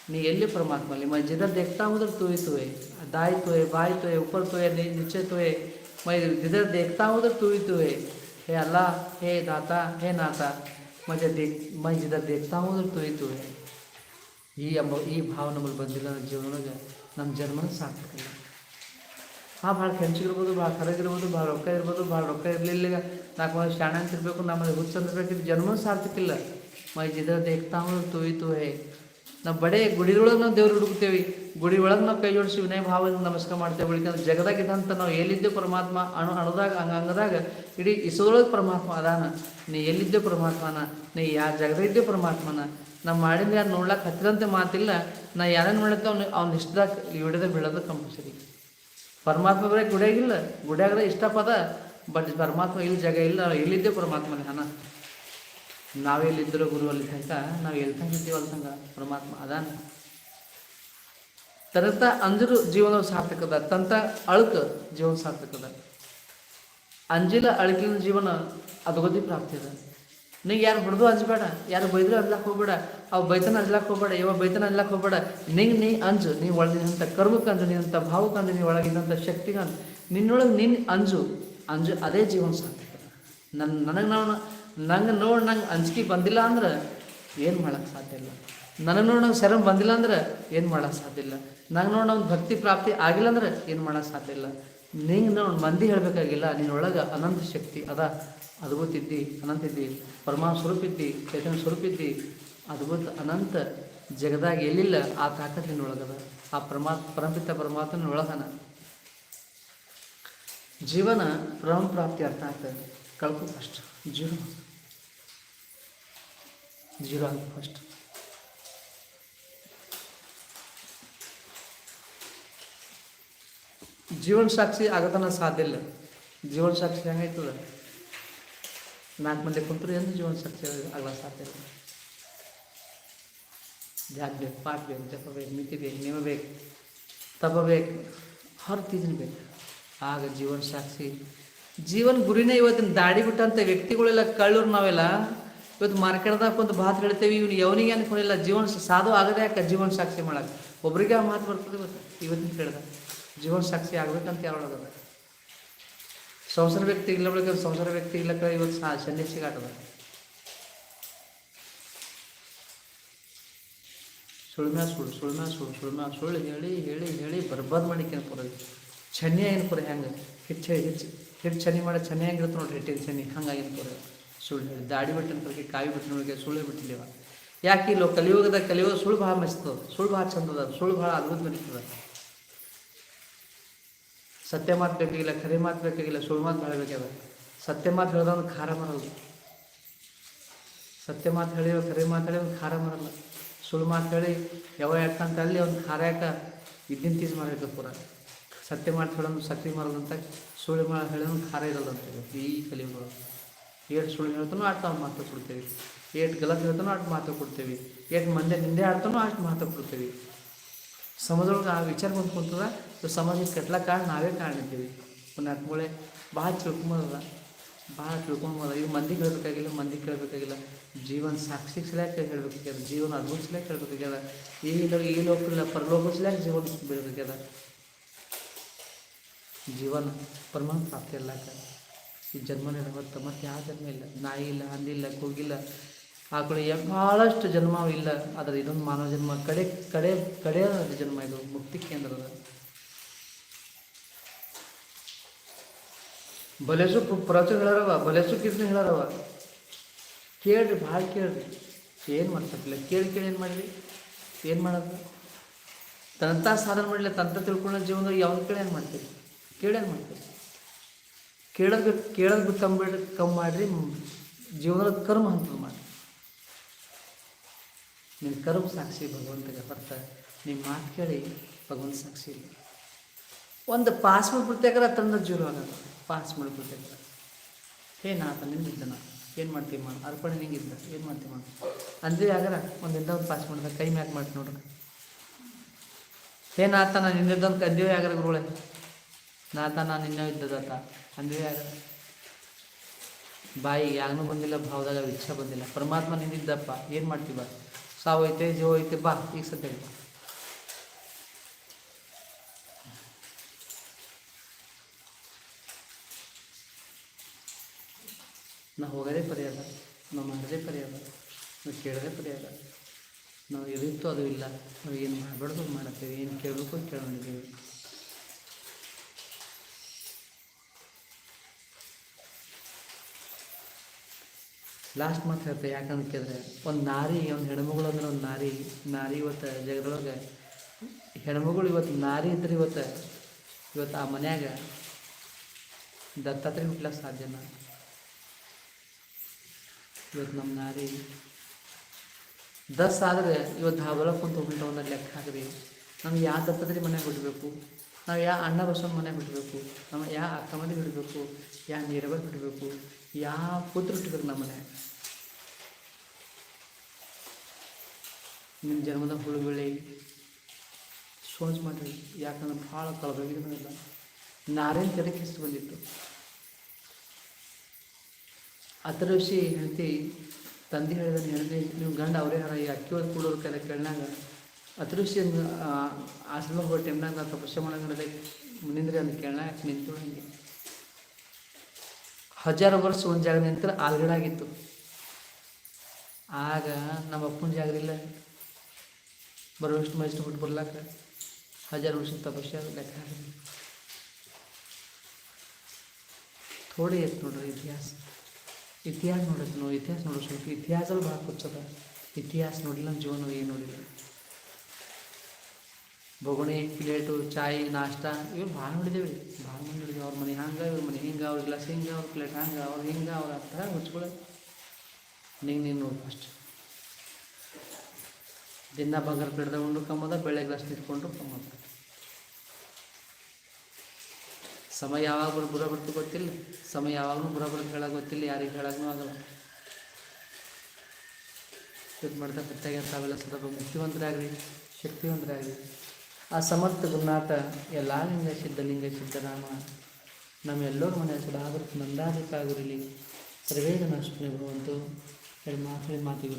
ನೀ ಎಲ್ಲಿ ಪರಮಾತ್ಮಲ್ಲಿ? ಮೈ ಜಿದ ದೇಖ್ತಾ ಹೋದ್ರೆ ತುಯ್ ತುಯ್, ದಾಯಿ ತುಯ್, ಬಾಯಿ ತುಯ್ ಉಪರ್ ತುಯ್ ನಿಚ್ಚೆ ತುಯ್ ಮೈ ಜಿದ ದೇಖ್ತಾ ಹೋದ್ರೆ ತುಯ್ ತುಯ್. ಹೇ ಅಲ್ಲ, ಹೇ ದಾತ, ಹೇ ನಾತ ಮಜ ದೇಖ್ ಮೈ ಜಿದ ದೇಖ್ತಾ ಹೋದ್ರೆ ತುಯ್ ತುಯ್. ಈ ಎಂಬ ಈ ಭಾವ ನಮ್ಮಲ್ಲಿ ಬಂದಿಲ್ಲ ನನ್ನ ಜೀವನೊಳಗೆ ನಮ್ಮ ಜನ್ಮನ ಸಾರ್ಥಕ ಹಾಂ, ಭಾಳ ಕೆಂಚಿಗಿರ್ಬೋದು ಭಾಳ ಕರಗಿರ್ಬೋದು ಭಾಳ ರೊಕ್ಕ ಇರ್ಬೋದು, ಭಾಳ ರೊಕ್ಕ ಇರಲಿಲ್ಲ ನಾಲ್ಕು ಮಂದಿ ಶಾಣೆ ಅಂತ ಇರಬೇಕು ನಮ್ಮಲ್ಲಿ ಹುಚ್ಚಂದಿರ್ಬೇಕಿದ್ದು ಜನ್ಮ ಸಾರ್ಥಕಿಲ್ಲ ಮೈ ಜಿದ್ರ ದೇಖ್ತಾವು ತೂಯಿತು ಹೇ ನಾವು ಬಡೇ ಗುಡಿದೊಳಗೆ ನಾವು ದೇವ್ರು ಹುಡುಕ್ತೇವೆ. ಗುಡಿ ಒಳಗೆ ನಾವು ಕೈ ಜೋಡಿಸಿ ವಿನಯ ಭಾವದಿಂದ ನಮಸ್ಕಾರ ಮಾಡ್ತೇವೆ. ಉಳಿಕಂದ್ರೆ ಜಗದಾಗಿದ್ದಂತ ನಾವು ಎಲ್ಲಿದ್ದೆ ಪರಮಾತ್ಮ, ಅಣು ಅಣದಾಗ, ಹಂಗ ಅಂಗದಾಗ ಇಡೀ ಇಸೋದೊಳಗೆ ಪರಮಾತ್ಮ ಅದಾನ. ನೀ ಎಲ್ಲಿದ್ದೆ ಪರಮಾತ್ಮನ, ನೀ ಯಾ ಇದ್ದೇವೆ ಪರಮಾತ್ಮನ. ನಮ್ಮ ಮಾಡಿದ ಯಾರು ನೋಡ್ಲಕ್ಕೆ ಹತ್ತಿರಂತೆ ಮಾತಿಲ್ಲ. ನಾ ಯಾರನ್ನು ನೋಡುತ್ತೆ ಅವ್ನು, ಅವ್ನ ಇಷ್ಟದಾಗ ಇಡದೆ ಬೀಳೋದು ಕಂಪಲ್ಸರಿ ಪರಮಾತ್ಮ ಬರೀ ಗುಡಿಯಾಗಿಲ್ಲ ಗುಡಿಯಾಗ್ರೆ ಇಷ್ಟ ಪದ. ಬಟ್ ಪರಮಾತ್ಮ ಇಲ್ಲಿ ಜಾಗ ಇಲ್ಲ. ಇಲ್ಲಿದ್ದೇ ಪರಮಾತ್ಮನೇ ಹಣ ನಾವೆಲ್ಲಿದ್ದರೂ ಗುರು ಅಲ್ಲಿ ತನಕ ನಾವು ಎಲ್ಲಿ ತನಕ ಇದ್ದೀವಿ ಅಲ್ಲಿ ತನಕ ಪರಮಾತ್ಮ ಅದಾನ. ತರತ ಅಂಜರು ಜೀವನ ಸಾರ್ಥಕದ ತಂತ ಅಳುಕ ಜೀವನ ಸಾರ್ಥಕದ ಅಂಜಿಲ ಅಳಕಿನ ಜೀವನ ಅಧೋಗತಿ ಪ್ರಾಪ್ತಿ ಅದ. ನೀ ಯಾರು ಹೊಡೆದು ಅಂಜಬೇಡ. ಯಾರು ಬೈದ್ರು ಅನ್ಲಕ್ಕೆ ಹೋಗ್ಬೇಡ. ಅವು ಬೈತನ ಅನ್ಲಕ್ಕೆ ಹೋಗ್ಬೇಡ, ಇವ ಬೈತನ ಅನ್ಲಕ್ಕೆ ಹೋಗ್ಬೇಡ. ನಿಂಗೆ ನೀ ಅಂಜು, ನೀ ಒಳಗಿನಂಥ ಕರ್ಮಕ್ಕೆ ಅಂಜು ನೀನಂಥ ಭಾವಕ್ಕೆ ಅಂಜು, ನೀ ಒಳಗಿನಂಥ ಶಕ್ತಿಗೆ ಅಂಜು. ನಿನ್ನೊಳಗೆ ನಿನ್ನ ಅಂಜು ಅಂಜು ಅದೇ ಜೀವನ ಸಾಧ್ಯ. ನನ್ನ ನನಗೆ ನಾನು ನಂಗೆ ನೋಡಿ ನಂಗೆ ಅಂಜಿಕೆ ಬಂದಿಲ್ಲ ಅಂದ್ರೆ ಏನು ಮಾಡೋಕ್ಕೆ ಸಾಧ್ಯ ಇಲ್ಲ. ನನಗೆ ನೋಡಿ ನಂಗೆ ಶರಮ್ ಬಂದಿಲ್ಲ ಅಂದ್ರೆ ಏನು ಮಾಡೋಕ್ಕೆ ಸಾಧ್ಯ ಇಲ್ಲ. ನಂಗೆ ನೋಡಿ ಭಕ್ತಿ ಪ್ರಾಪ್ತಿ ಆಗಿಲ್ಲ ಅಂದ್ರೆ ಏನು ಮಾಡೋಕ್ಕೆ ಸಾಧ್ಯ ಇಲ್ಲ. ನಿಂಗೆ ನೋಡಿ ಮಂದಿ ಹೇಳಬೇಕಾಗಿಲ್ಲ, ನಿನ್ನೊಳಗೆ ಅನಂತ ಶಕ್ತಿ ಅದ. ಅದ್ಭುತ ಇದ್ದಿ, ಅನಂತ ಇದ್ದಿ, ಪರಮಾತ್ಮ ಸ್ವರೂಪ ಇದ್ದಿ, ಚೈತನ್ಯ ಸ್ವರೂಪ ಇದ್ದಿ ಅದ್ಭುತ ಅನಂತ ಜಗದಾಗ ಎಲ್ಲಿಲ್ಲ, ಆ ತಾಕತ್ತಿನೊಳಗದ, ಆ ಪರಮಾ, ಪರಂಪಿತ ಪರಮಾತ್ಮನ ಒಳಗನ ಜೀವನ ಪರಮ ಪ್ರಾಪ್ತಿ ಅರ್ಥ ಆಗ್ತದೆ. ಕಳ್ಕೊ ಫಸ್ಟ್ ಜೀರೋ ಜೀರೋ ಆಗ ಫಸ್ಟ್ ಜೀವನ ಸಾಕ್ಷಿ ಆಗತನ ಸಾಧ್ಯ ಇಲ್ಲ. ಜೀವನ ಸಾಕ್ಷಿ ಹೆಂಗೈತದ? ನಾಲ್ಕು ಮಂದಿ ಕುಂತರು ಎಂದು ಜೀವನ ಸಾಕ್ಷಿ ಆಗಲ್ಲ ಸಾಧ್ಯ ಇಲ್ಲ. ಧ್ಯಾನ ಬೇಕು ಪಾಠ ಬೇಕು ಜಪ ಬೇಕು ಮಿತಿ ಬೇಕು, ನಿಯಮ ಬೇಕು, ತಪ ಬೇಕು ಹರ ತೀಜನ್ ಬೇಕು. ಆಗ ಜೀವನ ಸಾಕ್ಷಿ. ಜೀವನ ಗುರಿನೇ ಇವತ್ತಿನ ದಾಡಿ ಬಿಟ್ಟಂಥ ವ್ಯಕ್ತಿಗಳೆಲ್ಲ ಕಳ್ಳರು ನಾವೆಲ್ಲ. ಇವತ್ತು ಮಾರ್ಕೆಟ್ದಾಗ ಒಂದು ಮಾತು ಹೇಳ್ತೇವೆ ಇವ್ನುಯವನಿಗೆ ಅನ್ಕೊಂಡಿಲ್ಲ. ಜೀವನ ಸಾಧು ಆಗದೆ ಯಾಕೆ ಜೀವನ ಸಾಕ್ಷಿ ಮಾಡಕ್ಕೆ? ಒಬ್ರಿಗೆ ಆ ಮಾತು ಬರ್ತದೆ ಇವತ್ತು ಇವತ್ತಿನ ಕೇಳ್ದ. ಜೀವನ ಸಾಕ್ಷಿ ಆಗ್ಬೇಕಂತ ಯಾರೊಳಗದ ಸಂಸಾರ ವ್ಯಕ್ತಿ ಇಲ್ಲ ಬಳಿಕ ಸಂಸಾರ ವ್ಯಕ್ತಿ ಇಲ್ಲಕ ಇವತ್ತು ಸಾ ಸುಳ್ಮ್ಯಾ ಸುಳ್ಳು ಸುಳ್ಮ್ಯಾ ಸುಳ್ಳು ಸುಳ್ಮ್ಯಾ ಸುಳ್ಳು ಹೇಳಿ ಹೇಳಿ ಹೇಳಿ ಬರ್ಬಾದ್ ಮಾಡಿಕೆ ಪುರದು ಚನ್ನಿ ಏನು ಪುರ ಹೆಂಗೆ? ಹೆಚ್ಚು ಹೆಚ್ಚು ಹಿಟ್ಟು ಚನ್ನಿ ಮಾಡಿ ಚನ್ನಿ ಹೆಂಗಿರುತ್ತೆ ನೋಡ್ರಿ ಹಿಟ್ಟಿನ ಚನ್ನಿ ಹಂಗಾಗಿ ಪುರ ಸುಳ್ಳು ಹೇಳಿ, ದಾಡಿ ಬಿಟ್ಟಿನ ಪರಕ್ಕೆ ಕಾವಿ ಬಿಟ್ಟಿನೊಳಗೆ ಸುಳ್ಳು ಬಿಟ್ಟಿಲ್ಲವ. ಯಾಕೆ ಇಲ್ಲ ಕಲಿಯುಗದ ಕಲಿಯುಗ ಸುಳ್ಳು ಭಾಳ ಮಸ್ತದ ಸುಳ್ಳು ಭಾಳ ಚಂದದ ಸುಳ್ಳು ಭಾಳ ಅದ್ಭುತ ಮೆಚ್ತದ ಸತ್ಯ ಮಾತು ಬೇಕಾಗಿಲ್ಲ ಖರೆ ಮಾತು ಬೇಕಾಗಿಲ್ಲ, ಸುಳ್ಳು ಮಾತು ಭಾಳ ಬೇಕಾದ ಸತ್ಯ ಮಾತು ಹೇಳ್ದವ್ನು ಖಾರ ಮರಲ್ಲ ಸತ್ಯ ಮಾತು ಹೇಳಿ ಖರೆ ಮಾತು ಹೇಳಿ ಅವ್ನು ಖಾರ ಮರಲ್ಲ ಸುಳ್ಳು ಮಾತು ಹೇಳಿ ಯಾವ ಯಾಕಂತ ಅಲ್ಲಿ ಒಂದು ಖಾರ ಯಾಕ ಇದ್ದಿನ ತೀಸ್ ಮಾಡಬೇಕು ಪೂರ. ಸತ್ಯ ಮಾತು ಹೇಳೋನು ಸತ್ಯ ಮಾಡೋದಂತ ಸುಳ್ಳು ಮಾಡಿ ಹೇಳೋನು ಖಾರ ಇರಲ್ಲ ಅಂತ ಈ ಕಲಿಯುಗ ಏಟು ಸುಳ್ಳು ಹೇಳ್ತಾನೋ ನಾವು ಮಾತು ಕೊಡ್ತೇವೆ. ಏಟ್ ಗಲತ್ ಹೇಳ್ತಾನೋ ಅಷ್ಟು ಮಾತು ಕೊಡ್ತೇವೆ. ಏಟ್ ಮಂದೆ ನಿಂದೆ ಆಡ್ತಾನೋ ಅಷ್ಟು ಮಾತು ಕೊಡ್ತೇವೆ. ಸಮಾಜದೊಳಗೆ ಆ ವಿಚಾರ ಬಂದು ಕುಂತದ ಸಮಾಜಕ್ಕೆ ಕೆಟ್ಲ ಕಾರಣ ನಾವೇ ಕಾರಣ ಇದ್ದೀವಿ. ಪುಣ್ಯಾತ್ಮಗಳೇ, ಭಾಳ ತಿಳ್ಕೊಂಬೋದ ಭಾಳ ತಿಳ್ಕೊಂಬೋದ ಈಗ ಮಂದಿ ಕೇಳಬೇಕಾಗಿಲ್ಲ ಮಂದಿ ಕೇಳಬೇಕಾಗಿಲ್ಲ. ಜೀವನ ಸಾಕ್ಷಿ ಸಲಕ ಹೇಳ್ಬೇಕಾಗ್ಯದ ಜೀವನ ಅನುಭವಿಸ್ಲಾಕ ಹೇಳ್ಬೇಕಾಗ್ಯದ ಈ ಲೋ- ಈ ಲೋಕಲ್ಲ ಪರಲೋಕಿಸ್ಲಾಕ ಜೀವನ ಬೀಳ್ಬೇಕಾಗ್ಯದ ಜೀವನ ಪರಮಾನ ಪ್ರಾಪ್ತಿ ಅಲ್ಲಾಕ ಈ ಜನ್ಮನೇ ಹೊತ್ತು ಮತ್ತೆ ಯಾವ ಜನ್ಮ ಇಲ್ಲ. ನಾಯಿ ಇಲ್ಲ ಹಂದಿಲ್ಲ ಕೂಗಿಲ್ಲ ಆಕಳು ಭಾಳಷ್ಟು ಜನ್ಮ ಇಲ್ಲ. ಆದರೆ ಇದೊಂದು ಮಾನವ ಜನ್ಮ. ಕಡೆ ಕಡೆ ಕಡೆಯ ಜನ್ಮ ಇದು. ಮುಕ್ತಿ ಕೇಂದ್ರದ. ಬಲೆಸು ಪ್ರವಚನ ಹೇಳಾರವ ಬಲೆಸು ಕೀರ್ತನೆ ಹೇಳಾರವ. ಕೇಳ್ರಿ, ಭಾಳ ಕೇಳ್ರಿ. ಏನು ಮಾಡ್ಸಕ್ಕಿಲ್ಲ ಕೇಳಿ ಕೇಳಿ ಏನು ಮಾಡಿರಿ ಏನು ಮಾಡೋದು? ತಂತ ಸಾಧನೆ ಮಾಡಲಿಲ್ಲ ತಂತ ತಿಳ್ಕೊಳ್ಳೋ ಜೀವನದಾಗ ಯಾವ್ದು ಕೇಳಿ ಏನು ಮಾಡ್ತೀರಿ? ಕೇಳಿ ಏನು ಮಾಡ್ತೀರಿ? ಕೇಳೋದು ಕೇಳೋದು ಬಿಟ್ಟು ಕಮ್ ಕಮ್ಮಿ ಮಾಡಿರಿ ಜೀವನದ ಕರ್ಮ ಅಂತ ಮಾಡಿ ನಿಮ್ಮ ಕರ್ಮ ಸಾಕ್ಷಿ ಭಗವಂತಗೆ ಹೊರತ ನಿಮ್ಮ ಮಾತು ಕೇಳಿ ಭಗವಂತ ಸಾಕ್ಷಿ ಇಲ್ಲ. ಒಂದು ಪಾಸ್ ಮಾಡಿಬಿಡ್ತೇಕರ ತಂದ ಜೀವನ ಪಾಸ್ ಮಾಡಿಬಿಡ್ತೇಕರ ಹೇ ನಾತ ನಿಂದಿದ್ದ ನಾ ಏನು ಮಾಡ್ತೀವಿ ಮಾ, ಅರ್ಪಣೆ ನಿಂಗಿದ್ದ ಏನು ಮಾಡ್ತೀವಿ ಮಾ? ಅಂದ್ರೆ ಆಗರ ಒಂದಿಂದ ಒಂದು ಪಾಸ್ ಮಾಡಿದ ಕೈ ಮ್ಯಾಕ್ ಮಾಡ್ತು ನೋಡ್ರಿ. ಹೇ ನಾತ, ನಾನು ನಿನ್ನಿದ್ದಂತ ಕಂದಿವೇ ಆಗರ ಗುರುಗಳೇ. ನಾತ, ನಾನು ಇನ್ನೂ ಇದ್ದದಾತ ಅಂದಿವೇ ಆಗರ ಬಾಯಿ ಯಾಗನೂ ಬಂದಿಲ್ಲ, ಭಾವದಾಗ ಇಚ್ಛೆ ಬಂದಿಲ್ಲ. ಪರಮಾತ್ಮ ನಿಂದಿದ್ದಪ್ಪ. ಏನು ಮಾಡ್ತೀವಿ ಸಾವು ಐತೆ ಜೀವ ಐತೆ ಬಾ. ಈಗ ಸದ್ಯ ನಾವು ಹೋಗೋದೇ ಪರಿಯಲ್ಲ ನಾವು ಮಾಡೋದೇ ಪರಿಯಲ್ಲ ನಾವು ಕೇಳೋದೇ ಪರಿಹಾರ ನಾವು ಎದಿತ್ತು ಅದು ಇಲ್ಲ, ನಾವು ಏನು ಮಾಡಬಾರ್ದು ಮಾಡತ್ತೇವೆ, ಏನು ಕೇಳಬೇಕು ಕೇಳೋಣಿದ್ದೀವಿ ಲಾಸ್ಟ್ ಮಾತು ಹೇಳ್ತೆ, ಯಾಕಂತ ಕೇಳಿದ್ರೆ, ಒಂದು ನಾರಿ, ಒಂದು ಹೆಣ್ಮಗಳು ಅಂದ್ರೆ ಒಂದು ನಾರಿ ನಾರಿ ಇವತ್ತು ಜಗದೊಳಗೆ, ಹೆಣ್ಮಗಳು ಇವತ್ತು ನಾರಿ ಇದ್ರೆ ಇವತ್ತು ಇವತ್ತು ಆ ಮನ್ಯಾಗ ದತ್ತಾತ್ರಿ ಹುಟ್ಲಕ್ಕೆ ಸಾಧ್ಯನ? ಇವತ್ತು ನಮ್ಮ ನಾರಿ. ದಸ್ ಆದರೆ ಇವತ್ತು ಧಾಬಳ ಕುಂತ ಒಂದು ಲೆಕ್ಕ ಹಾಕ್ರಿ. ನಮ್ಗೆ ಯಾವ ದತ್ತದ್ರಿ ಮನೆಗೆ ಬಿಡಬೇಕು? ನಾವು ಯಾವ ಅಣ್ಣ ಬಸವನ ಮನೆಗೆ ಬಿಡಬೇಕು? ನಮ್ಮ ಯಾವ ಅಕ್ಕ ಬಿಡಬೇಕು? ಯಾವ ನೀರಬರ್ ಬಿಡಬೇಕು? ಯಾವ ಪುತ್ರ ಇಟ್ಬೇಕು ನಮ್ಮ ಮನೆ? ನಿಮ್ಮ ಜನ್ಮದ ಹುಳು ಬೆಳೆ ಸೋಜ್ ಮಾಡಿರಿ. ಯಾಕಂದ್ರೆ ಭಾಳ ಕಳೆದೋಗಿದೂ ಇಲ್ಲ ನಾರೇನು ತೆರೆ ಕಿಸ್ತು ಬಂದಿತ್ತು. ಅತರಶಿ ಹೆಂಡತಿ ತಂದೆ ಹೇಳಿದ ಹೆಂಡತಿ ನೀವು ಗಂಡ ಅವರೇ ಹರ ಈ ಅಕ್ಕಿ ಒಳಗೆ ಕೂಡೋರು ಕಲೆ ಕೇಳಿನಾಗ ಅತೃಷಿ ಆಶ್ರಮ ಹೋಗೋ ಟೈಮ್ನಾಗ ನಾ ತಪಸ್ಸೆ ಮಾಡೋಂಗಿರದೆ ನಿಂದ್ರೆ ಅಂತ ಕೇಳಾಗ ನಿಂತು ಹಂಗೆ. ಹಜಾರು ವರ್ಷ ಒಂದು ಜಾಗ ನಿಂತರ ಆಲ್ಗಡೆ ಆಗಿತ್ತು ಆಗ ನಮ್ಮ ಅಪ್ಪನ ಜಾಗದಿಲ್ಲ ಬರೋಷ್ಟು ಮೈಷ್ಟು ಬಿಟ್ಟು ಬರ್ಲಾಕ ಹಜಾರು ವರ್ಷ ತಪಸ್ಸೆ ಲೆಕ್ಕ ಹಾಕಿದ್ವಿ ಥೋಡೆ ಇತ್ತು ನೋಡ್ರಿ ಇತಿಹಾಸ. ಇತಿಹಾಸ ನೋಡಕ್ಕೆ ನಾವು, ಇತಿಹಾಸ ನೋಡೋ ಸ್ವಲ್ಪ ಇತಿಹಾಸಲ್ಲಿ ಭಾಳ ಕುಚ್ಚದ ಇತಿಹಾಸ ನೋಡಿಲ್ಲ ಜೀವನ ಏನು ನೋಡಿಲ್ಲ. ಬೊಗಣಿ, ಪ್ಲೇಟು, ಚಾಯ್, ನಾಷ್ಟ ಇವು ಭಾಳ ನೋಡಿದೇವೆ ಭಾಳ ಮಂದಿ ನೋಡಿದ್ದೇವೆ ಅವ್ರ ಮನೆ ಹಂಗೆ, ಇವ್ರ ಮನೆ ಹಿಂಗೆ, ಅವ್ರ ಗ್ಲಾಸ್ ಹಿಂಗೆ, ಅವ್ರ ಪ್ಲೇಟ್ ಹಂಗೆ, ಅವ್ರು ಹಿಂಗೆ, ಅವ್ರ ಹತ್ರ ಹುಚ್ಕೊಳ್ಳೆ ನಿಂಗೆ ನೀನು ನೋಡಿ ಫಸ್ಟ್ ದಿನ ಬಂಗಾರ ಪ್ಲೇಟ್ದಾಗ ಉಂಡು ಕಮ್ಮದ ಬೆಳೆ ಗ್ಲಾಸ್ ನಿಂತ್ಕೊಂಡು ಕಮ್ಮದ ಸಮಯ ಯಾವಾಗ ಬರ್ ಬುರ ಬರ್ತು ಗೊತ್ತಿಲ್ಲ. ಸಮಯ ಯಾವಾಗಲೂ ಬುರ ಬರ್ತು ಹೇಳೋಕೆ ಗೊತ್ತಿಲ್ಲ, ಯಾರಿಗೆ ಹೇಳೋಕ್ಕೂ ಆಗಲ್ಲ. ಇದು ಮಾಡ್ತಾ ಗೊತ್ತಾಗ ಸ್ವಲ್ಪ ಮುಖ್ಯವಂತರಾಗ್ರಿ, ಶಕ್ತಿವಂತರಾಗ್ರಿ. ಆ ಸಮರ್ಥ ಗುರುನಾಥ ಎಲ್ಲ ಲಿಂಗ ಸಿದ್ಧಲಿಂಗ ಸಿದ್ಧರಾಮ ನಮ್ಮೆಲ್ಲರ ಮನೆ ಸದಾಗೃತ ಆದರೂ ಸರ್ವೇ ಜನ ಅಷ್ಟೇ ಬರುವಂತೂ ಎರಡು ಮಾತು ಮಾತಿಗೆ